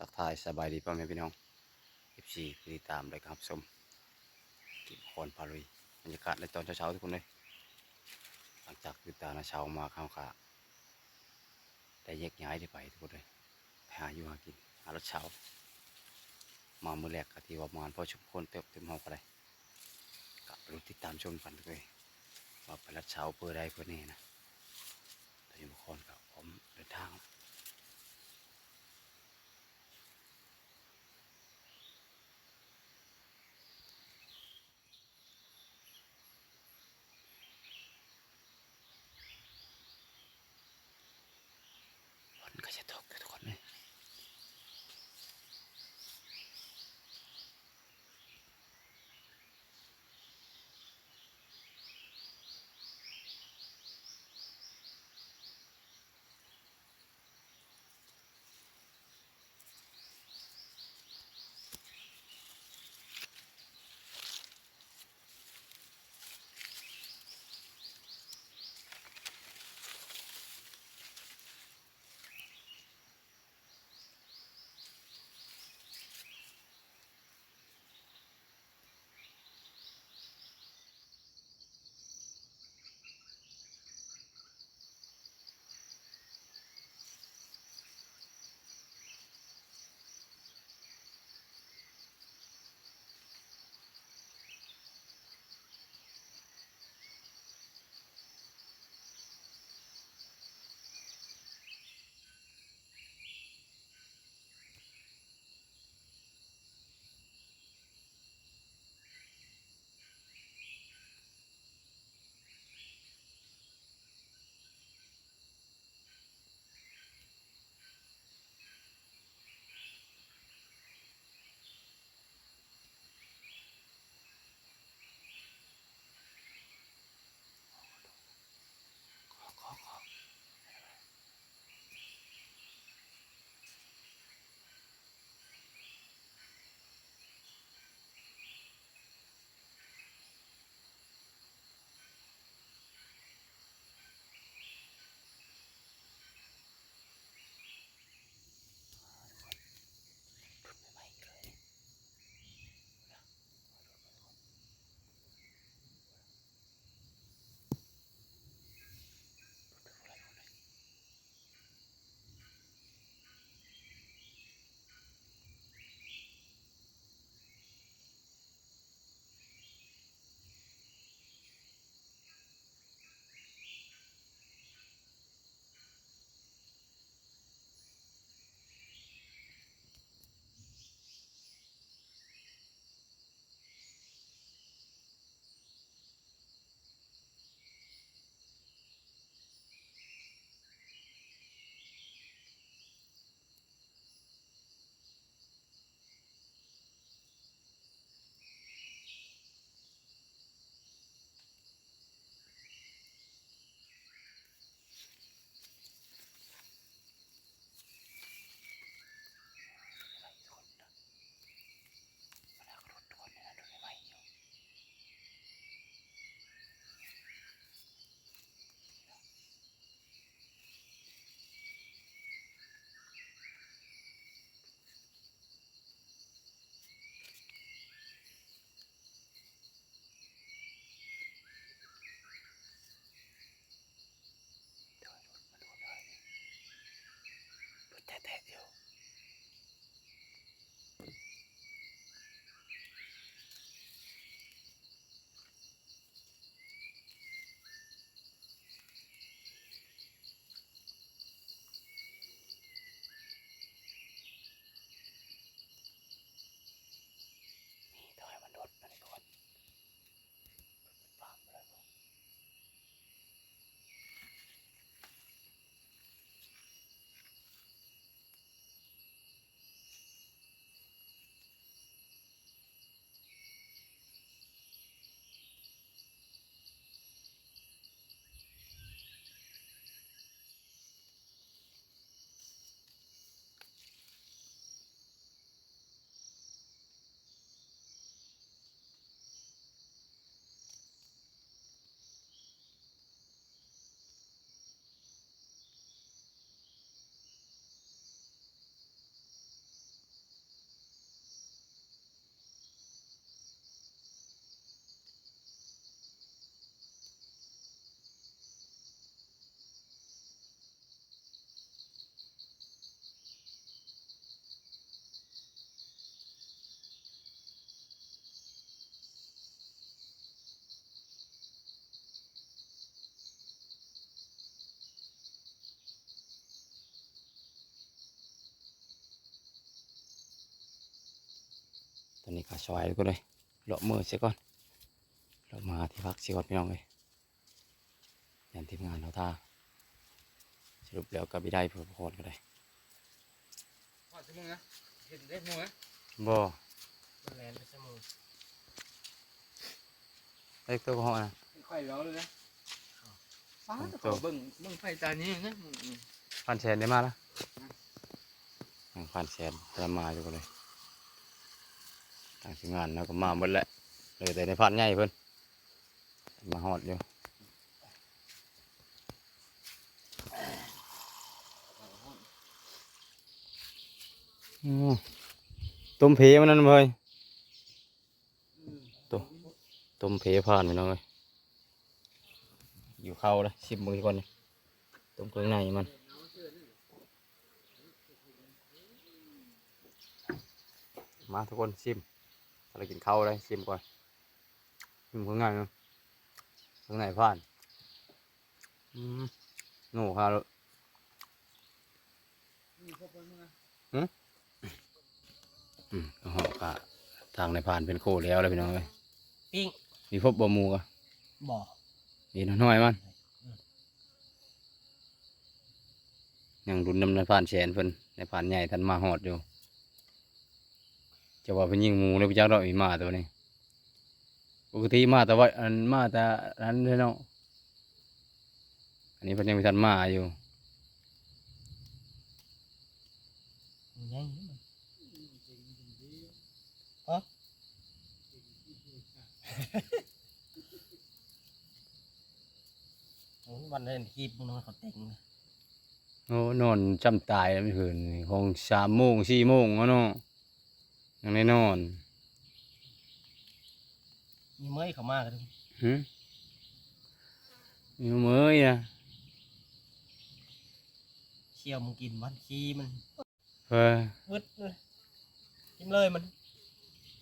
ทักทายสบายดีพ่อแม่พี่น้อง FC ผู้ติดตามเลยครับชมกิบคอนพาลุยบรรยากาศในตอนเช้าๆทุกคนเลยหลังจากตื่นตาในเช้ามาข้าวขาได้แยกย้ายได้ไปทุกคนเลยไปหาอยู่หากินหารถเช้า มาเมื่อแรกก็ที่ว่ามานพอชุมคนเต็มเต็มห้องก็ได้กลับไปรู้ติดตามชมกันทุกเลยว่าไปรัดเช้าเพื่อได้เพื่อนี่นะแต่ยังบุคคลกับผมเดินทาง อนนี้ก็สวายก็เลยเลาะมือเสียก่อนเรามาที่พักเสียก่อนพี่น้องเลยยันทีมงานเราท่าสรุปแล้วก็ไม่ได้เพื่อพอดก็ได้พอดสมึงนะเห็นเล็กมึงนะบ่มันแลนไปสมึงเล็กตัวก็เหอนะค่อยร้องเลยนะฟ้าโอ้ตะโหขอเบิ่งเบิ่งไฟตานี้นะมึงอืมพันแสนได้มาละพันแสนจะมาอยู่ก็เลย ทางทีมงานเราก็มาหมดแหละเลยแต่ในพันใหญ่เพิ่นมาหอดอยู่อืมต้มเพมันนั่นเลยต้มเพผ่านไปน้องเลยอยู่เข้าเลยชิมมือก่อนนี่ต้มเครื่องในมันมาทุกคนชิม เรากินข้าวเลยชิมก่อนชิมข้างในเนอะข้างในผ่านอืมโง่ครับอืมอืมก็หอกะทางในผ่านเป็นโคแล้วเลยพี่น้องเลยปิ้งมีพบบะมูกะบ่อมีน้อยๆมันยังรุนนำในผ่านแสนเพิ่นในผ่านใหญ่ท่านมาหอดอยู่ จะว่าเป็นยิงหมูเลยพี่เจ้าดอกอีมาตัวนี้ปกติมาแต่ว่าอันมาแต่นั้นเลยเนาะอันนี้เพิ่นยังมีทันมาอยู่ยังฮะวันเล่นคีบมึงนอนเขาเต็งนะโอ้นอนจำตายแล้วไม่คืนนี่คงสามโมงสี่โมงแล้วเนาะ ยังได้นอนมีเมื่อยเขามากกันหึมีเมื่อยนะเชี่ยวมึงกินวันขี้มันเออวึดเลยกินเลยมัน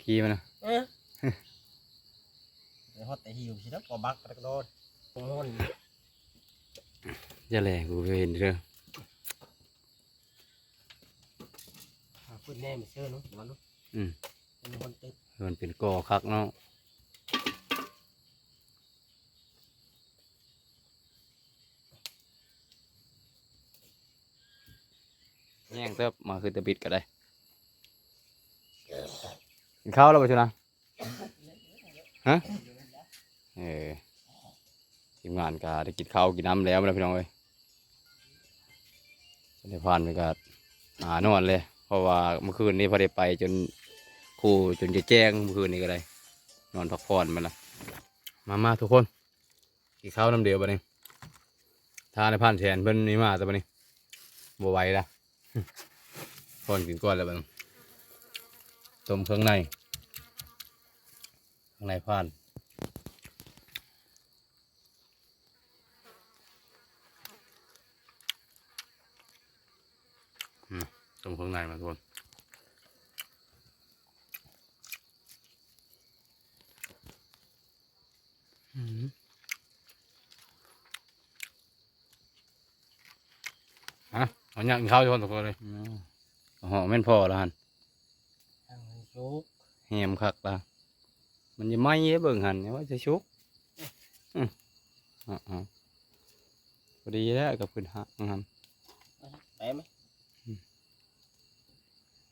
ขี่มันนะเออเดี๋ยวฮอตแต่หิวสิแล้วก็บักกระโดดโอ้ยจะแหล่กูเคยเห็นเด้อหาพูดแน่ไม่เชื่ อเนาะวันเนาะอืมเป็นคนตึกมันเป็นกอคักเนาะแย่งเติบมาคือตะบิดก็ได้กินข้าวแล้วป่ะชุนะฮะเออทีมงานก็ได้กินข้าวกินน้ำแล้วนะพี่น้องเอ้ยจะได้ผ่านไปก็หานอนเลย เพราะว่าเมื่อคืนนี้พอได้ไปจนครูจนจะแจ้งเมื่อคืนนี้ก็ได้ นอนพักผ่อนมาละมามาทุกคนกินข้าวน้ำเดียวบัดนี้ทานในผ่านแทนเพิ่นนี่มาแต่บัดนี้บ่ไหวละพอนกินก้อนแล้วบัดนี้ต้มเครื่องในเครื่องในผ่านอืม ต้มเครื่องในมาทุกคนอืมฮะเอาอยากกินข้าวทุกคนทุกคนเลยอ๋อแม่นพอแล้วฮันทางชุกแหมคักละมันจะไหม้เด้เบิ่งหันเนี่ยว่าจะชุกอืมอ๋ออ๋อพอดีแล้วกับพื้นหักหันไปไหม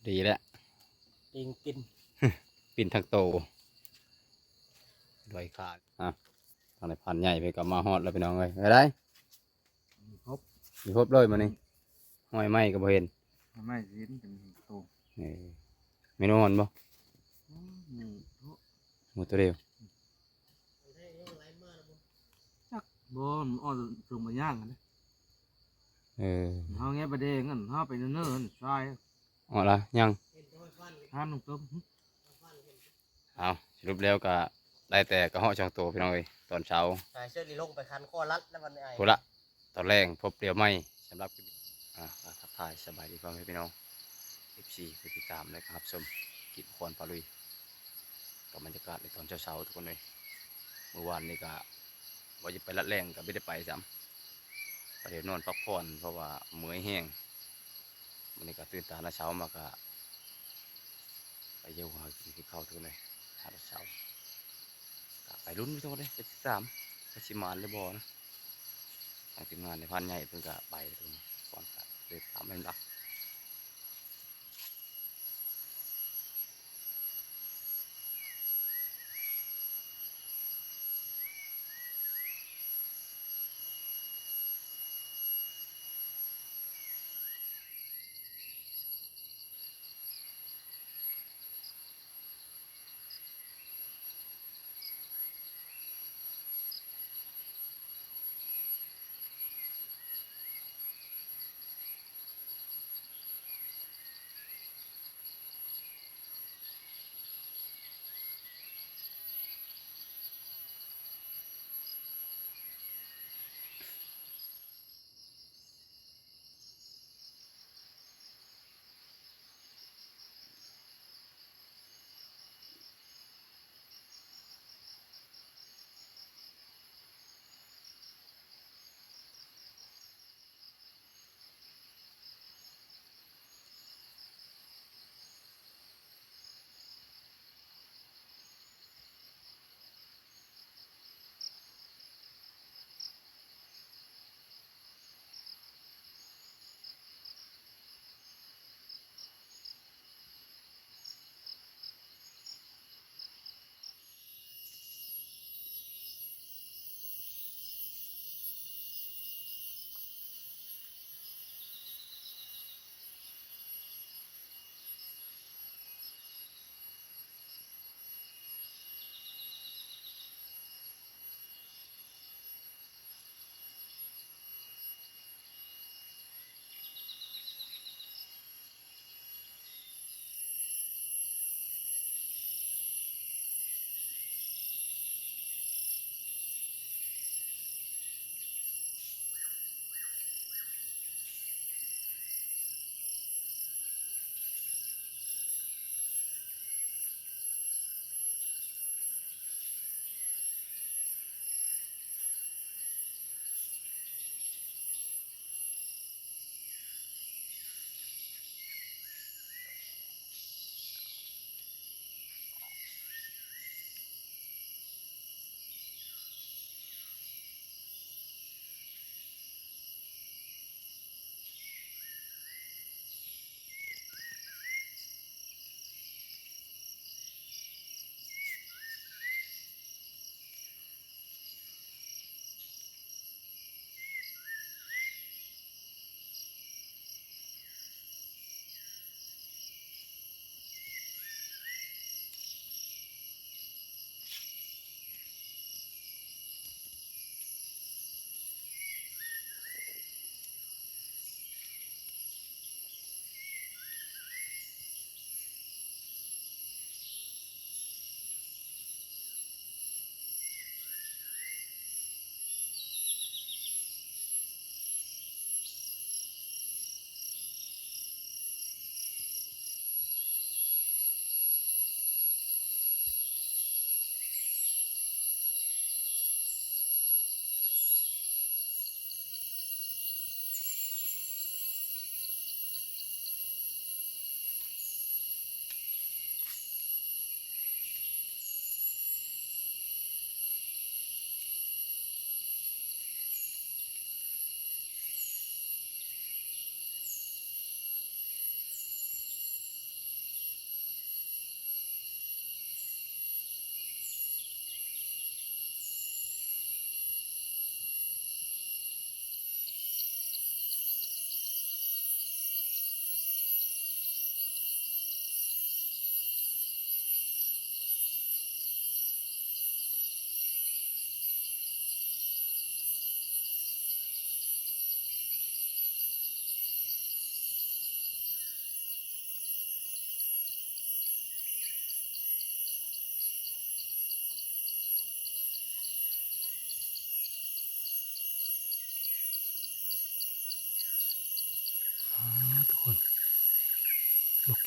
ดีแล้วปิงกิน ปิ่นทักโตด้วยขาดอะทางในพันใหญ่ไปกับมาฮอดแล้วพี่น้องเลยไปได้ครบมีครบเลยมานี่ห้อยไม้ก็บ่เห็นไม่เห็นเป็นโตเออเมนูหอนบ่หนึ่งหมดตัวเดียวบ่มันอ่อนตรงมาย่างกันนะเออเฮาแง่ประเด็นกันเฮาไปเนิ่นๆใช่ อ๋อละยังห้ามลงต้มเอาสรุปแล้วก็ได้แต่กระเหาะช่องโตพี่น้องเอ้ยตอนเช้าใช่เชือกลีลงไปคันข้อรัดแล้วมันไม่ไอ้พุละตอนแรกพบเดียวไม่สำหรับคลิปอ่าก็ทักทายสบายดีพ่อแม่พี่น้อง FC ผู้ติดตามเลยครับชมกิจคอนปาลุยกับบรรยากาศในตอนเช้าๆทุกคนเลยเมื่อวานนี้ก็ว่าจะไปลัดแรงก็ไม่ได้ไปซ้ำประเดี๋ยวนอนพักผ่อนเพราะว่าเมื่อยแห้ง วันนี้ก็ตื่นตาหน้าเช้ามาก็ไปเยี่ยวหากินที่เข้าทุกเลยหาเช้าไปรุ่นไปทุกเลยไปติดตามไปชิมานเลยบอนะทางทีมงานในพันใหญ่เพิ่งก็ไปตรงนี้ก่อนกะเดินตามให้รัก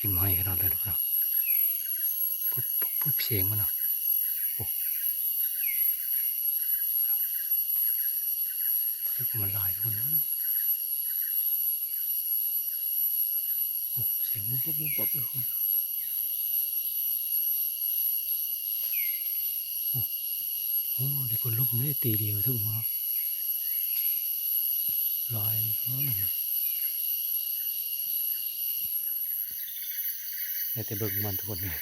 กินหอยกันเราเลยหรือเปล่าปุ๊บปุ๊บเสียงมันเนาะโอ้ลูกมันลายทุกคนโอ้เสียงปุ๊บปุ๊บปุ๊บทุกคนโอ้โหเด็กคนลบไม่ตีเดียวทุกคนเนาะลอยเขาอยู่ แต่แต่เบิ่งมันทุกคนเลย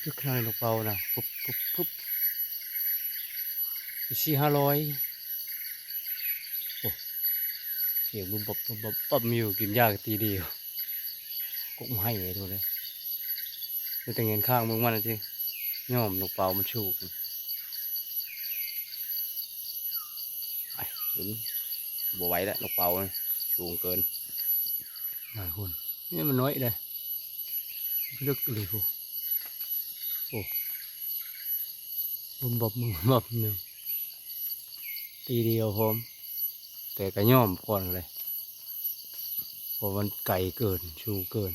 คือคลายลงเบานะปุ๊บปุ๊บปุ๊บสี่ห้าร้อยโอ้เกี่ยวบุบบบบบบบมีอยู่กินยากตีเดียวกุกให้ไอ้ตัวเลยมันแต่เงินข้างมึงมันนะจริงย่อมนกเป่ามันชูกไปถึงบไหว้แล้วนกเป่าน่ะชูงเกินหลายคนนี่มันน้อยเลย ลึกเลยโอ้โอ้บุมบบมึงบบหนึ่งตีเดียวผม แต่ก็ย่อมก่อนเลยเพราะมันไก่เกิน ชูเกิน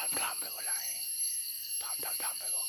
ทำทำไปก่อนเลยทำทำทำไปก่อ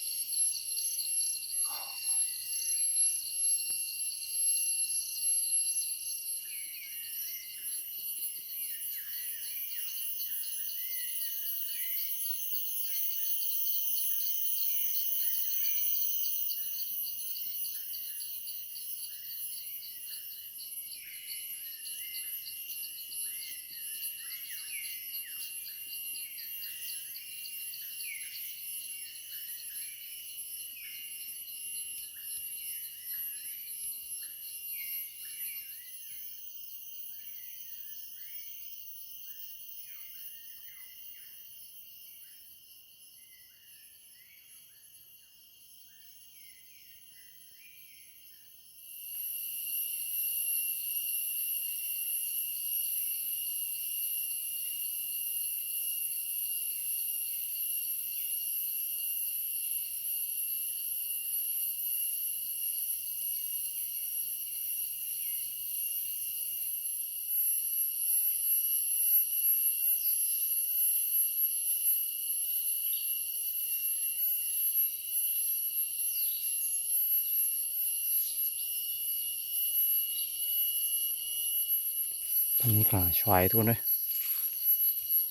นี่ก็ชวายทุกคนเลย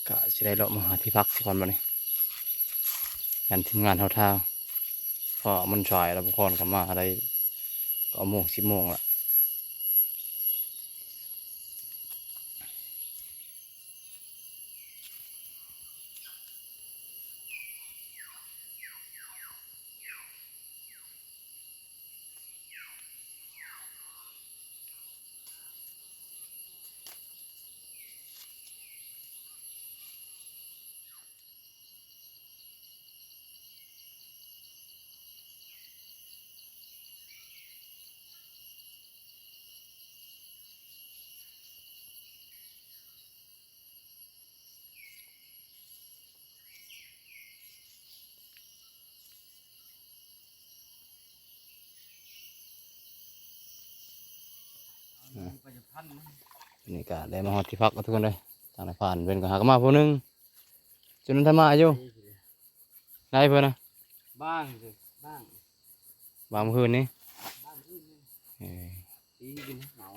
ก็จะได้เลาะมาหาที่พักสิก่อนมาเลยยันทีมงานเท่าๆเพราะมันชวายแล้วพวกคนกลับมาอะไรก็โมงสิบโมงละ พั นนี่ก็ได้มาฮอดที่พักกับทุกคนเลยทางไหนผ่านเป็นก็หากนมาผู้หนึงจนนั้นทำมาอยู่ได้เพื่อนนะบ้างสิบ้างบางคืนนี้บ้างขึ้นเอ้ยตีกินเหงา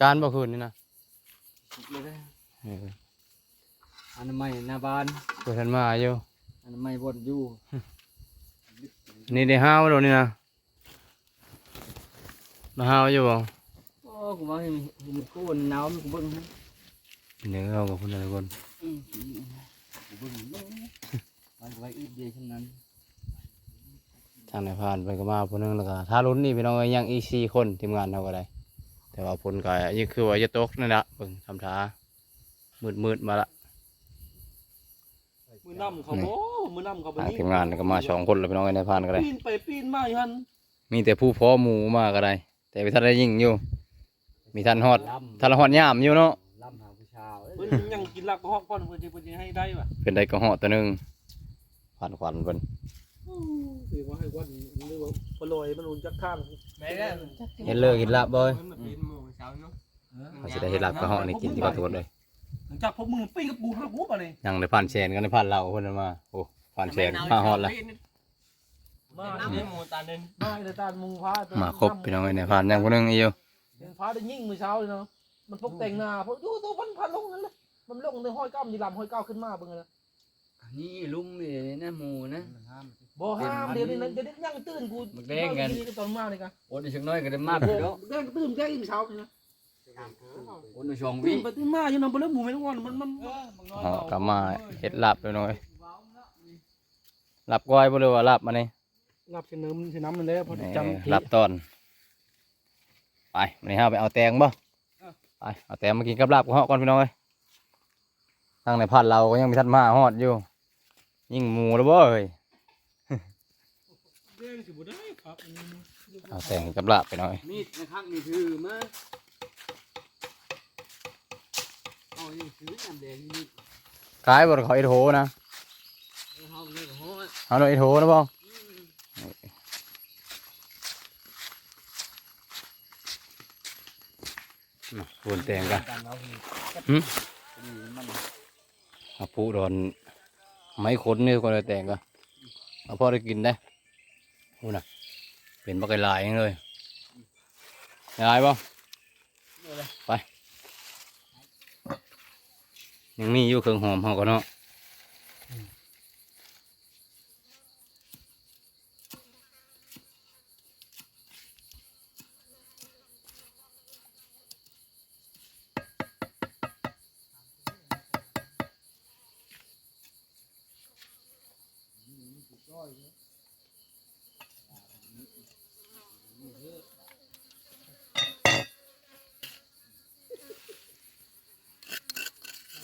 การบ่คืนนี่นะสุดเลยนะเอออนามัยหน้าบ้านเพื่อนทันมาอยู่อนามัยบนอยู่นี่ได้ห้าวแล้วนี่นะมาห้าวอยู่บ่โอ้ กูว่าเห็นเห็นกูหนาวมันกูเบิ่งให้เดี๋ยวเอากับคุณทุกคนอืมกูเบิ่งเบิ่งมันไว้อีกเดียวเช่นนั้นทางไหนผ่านไปก็มาผู้หนึงแล้วก็ถ้าลุ้นนี่พี่น้องเอ้ยยังอีกสี่คนทีมงานเราก็ได้ แต่ว่าผลก็ยังคือว่าจะตกนั่นแหละเบิ่งทำท่ามืดมืดๆมาละมือน้ำเขาโอ้มือน้ำเขาไปอ่านี่ทีมงานก็มาสองคนแล้วพี่น้องเอ้ยในผ่านก็ได้ปีนไปปีนมาอยู่ฮันมีแต่ผู้พ้อหมูมาก็ได้ แต่ไปท่านได้ยิงอยู่ มีท่านฮอดลำท่านละฮอดยามอยู่เนาะลำหาผู้ชาวเอ้ยเพิ่นยังกินลักกระหอกก้อนเพิ่นจะเพิ่นจะให้ได้ป่ะเป็นได้ก็ฮอดตัวหนึงผ่านขวัญเพิ่นถือว่าให้วันหรือว่าปลอยมันอุ่นจักข้างแม่ก็เฮ็ดเลิกเฮ็ดลาบบ่อยมันเป็นหมูเช้าเนาะเขาสิได้เฮ็ดลาบก็ฮอดนี่กินที่ก็ตัวเลยหลังจากพวกมึงปิ้งกับปูห้าหูป่ะนี่ยังได้ผ่านแชนกันได้ผ่านเราเพิ่นมาโอ้ผ่านแชนมาฮอดละมาเนี่ยหมูตาเด่นมาในตามุงพามาครบพี่น้องเอ้ยในผ่านยังผู้หนึงอีกอยู่ เป็นพาได้ยิ่งมื้อเช้าเลยเนาะมันพกแต่งหน้าพวกอยู่ตัวพันพันลงนั่นแหละมันลงในห้อยก้ามยีรำห้อยก้าวขึ้นมาเบิ่งนะนี่ลุงนี่นะหมูนะบ่ห้ามเดี๋ยวนี้เดี๋ยวนี้ยังตื่นกูมันแดงกันตอนมาเลยกันโอ้ยชักน้อยก็ได้มากอยู่แล้วแดงตื่นแจ้งเช้าเลยนะโอ้ยชองตื่วินไปตื่นมาอยู่นำบ่แล้วหมูแม่นวันมันมันเฮากลับมาเฮ็ดลาบพี่น้องเอ้ยลาบก้อยบ่หรือว่าลาบมานี่รับเส้นน้ำเส้นน้ำนั่นแหละพอนี่จำลาบตอน ไปวันนี้เฮาไปเอาแตงบ่ไปเอาแตงมากินกับลาบกับเฮาก่อนพี่น้องเอ้ยทางในพันเราก็ยังมีทันมาฮอดอยู่ ยิ่งหมูแล้วบ่เอ้ยเด้งสิบ่ได้ครับเอาแตงกับลาบไปหน่อยมีดนะครับนี่ถือมาเอานี่ถือน้ำแดงนี่ขายบ่ขอเอ็ดโหนะเอาเลยโหเอาเลยเอ็ดโหนะบ่ ส่วนแตงกันการเอานี่หึนี่มันเอาผู้ดอนไม้ขนนี่ก็เลยแตงกันเอาพอได้กินได้พูน่ะเป็นบักไก่ลายอย่างเลยลายบ่ไปยังมีอยู่เครื่องหอมเฮาก็เนาะ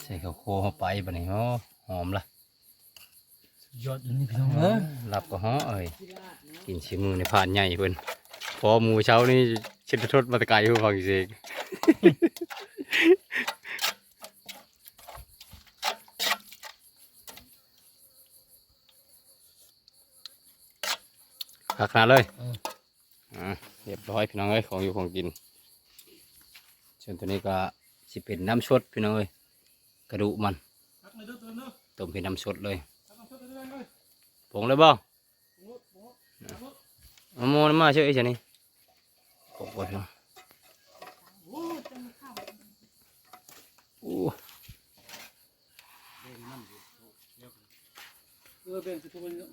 ใส่ข้าวโคเข้าไปบัดนี้โอ้หอมละยอดอยู่นี่พี่น้องเออหลับก็ฮ้อเอ้ยกินชิมือในผ่านใหญ่เพิ่นพอหมูเช้านี่เช็ดทดมาแตะไกลอยู่ฟังอีเสกคักขนาดเลยอ่าเรียบร้อยพี่น้องเอ้ยของอยู่ของกินส่วนตัวนี้ก็สิเป็นน้ำชดพี่น้องเอ้ย กระดูกมันทักเลยเด้อตัวเด้อต้มเป็นน้ำชดเลยทักเอาเด้อเลยผงเลยบ่โอ้โหมะม่วงมาเชื่อไอ้เจนี่กบกดเนาะโอ้เออเป็นสิตัวนี้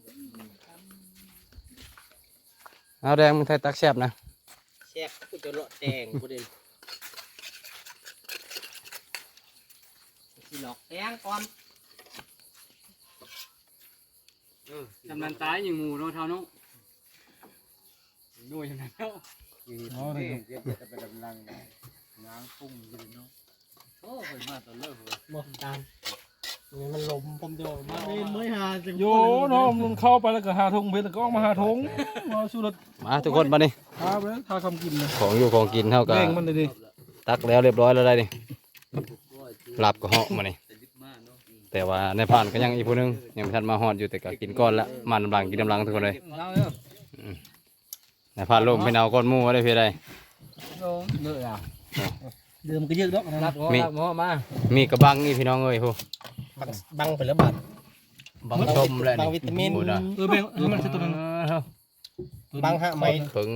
เอาแดงมึงไทยตักแซ่บนะแซ่บกูจะเลาะแดงกูเด่น สิหลอกแดงก่อนทำนันตายอย่างหมูเราเท่าน้องนู่นอย่างนั้นเนาะอ๋อเลยเดี๋ยวจะไปกำลังง้างพุ่งอยู่เนาะโอ้ยมาตอนเลิกเลยบ่ตามมันลมผมเดียวมาไม่ไม่หาจังโยเนาะมันเข้าไปแล้วก็หาทงเพชรก็ออกมาหาทงมาสุดมาทุกคนมาดิหาไปทาคำกินนะของอยู่ของกินเท่ากับแบ่งมันเลยดิตักแล้วเรียบร้อยแล้วได้ดิ หลับก็เหาะมานี่แต่ลึกมากเนาะแต่ว่าในผ่านก็ยังอีกผู้หนึงยังไม่ทันมาฮอดอยู่แต่ก็กินก้อนละมาน้ำลังกินน้ำลังทุกคนเลยเอาเนาะในผ่านลมไปเอาก้อนหมูมาได้เพียได้เนื้ออะเดิมมันก็เยอะดอกนะรับหมอมีรับหมอมามีกระบังนี่พี่น้องเอ้ยผู้บังบังไปแล้วบาดบังชมเลยบังวิตามินพูดนะเออแบ่งให้มันใช่ตัวนั้นบังหะไหมเพิ่ง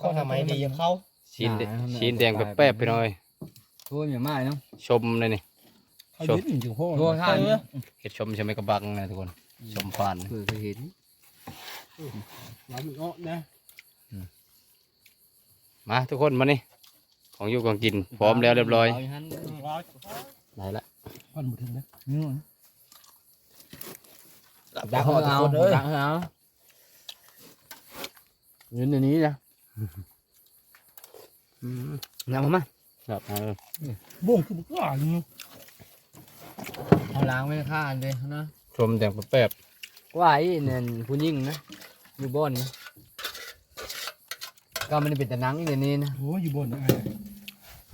ข้อหาไหมดีเข้าชิ้นแดชิ้นแดงแป๊บๆพี่น้องเอ้ยโทษอย่ามาเนาะชมเลยนี่ เขาเย็นอยู่พ่อโทษท่านเห็ดชมใช่ไหมกระบังนะทุกคน ชมผ่าน เผื่อเคยเห็นหวานอ้อนะมาทุกคนมานี่ ของอยู่ของกิน พร้อมแล้วเรียบร้อยาางนั้นได้ละพันหมดถึงนะนู่นดักเอาเอาเอาทุกคนเอ้ยดักเอาเงินเดี๋ยวนี้นะอืมนำมาครับเออบ่งคือบุกหลานเนาะ เอาล้างไว้ข้างเลยนะชมแดงแป๊บว่าไอ้เนี่ยผู้ยิ่งนะอยู่บ้านนะก็มันเป็นแต่หนังอีกนี่นะโอ้ยอยู่บนนะ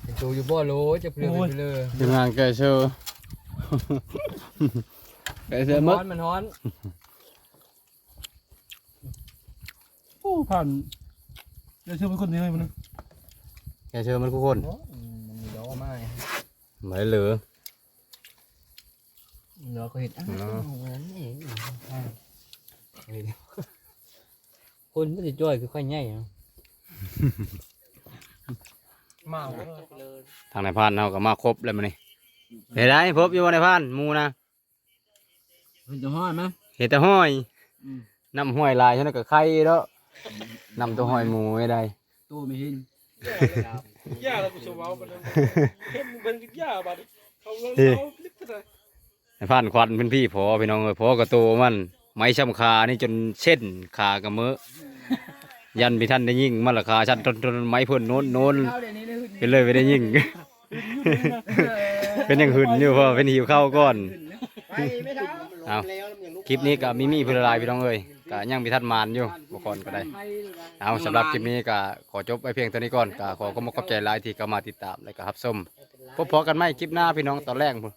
เป็นตัวอยู่บ้านโลจะเปลือกไปเลยๆทีมงานแกเชอร์แกเชอร์มัมั้นฮ้อนมันฮ้อนโอ้ผ่านเดี๋ยวเชื่อเป็นคนนี้ให้มันนะแกเชอร์มันทุกคนมันมีดอกไม้ ไม่เหลือ เราก็เห็นอ้าวเนาะงั้นเองคนไม่ได้จ้อยคือค่อยง่ายเนาะมาทางนายพรานเราก็มาครบแล้วมันนี่เห็นได้พบอยู่บ่นายพรานหมูนะมันจะห้อยไหมเห็ดแต่ห้อยอืมน้ำห้อยลายฉันนกับไข่แล้วนำตัวห้อยหมูไม่ได้ตู้ไม่เห็นย่าเราไปโชว์ว้าวมันเข้มเป็นย่าบัดเขาเราลิบเท่าไหร่ นายพรานควันเป็นพี่พอพี่น้องเอ้ยพอกระโตมัน ไม้ช้ำคานี่จนเช่นขากระเมอะยันพี่ท่านได้ยิ่งมันราคาชันจนจนไม้เพิ่นโน้นโน้นเอาเดี๋ยวนี้เลยเป็นเลยไม่ได้ยิ่ง เป็นอย่างหืนอยู่เพอเป็นหิวข้าวก่อนไปไม่ทันเอาแล้วมันยังลุกคลิปนี้ก็มีมีเพื่อลายพี่น้องเอ้ยก็ยังมีทัดมานอยู่บุคคลก็ได้ เอาสำหรับคลิปนี้ก็ขอจบไว้เพียงเท่านี้ก่อนก็ขอขอบคุณขอบใจหลายที่เข้ามาติดตามและก็รับชมพบพอกันไหมคลิปหน้าพี่น้องตอนแรกพุ่น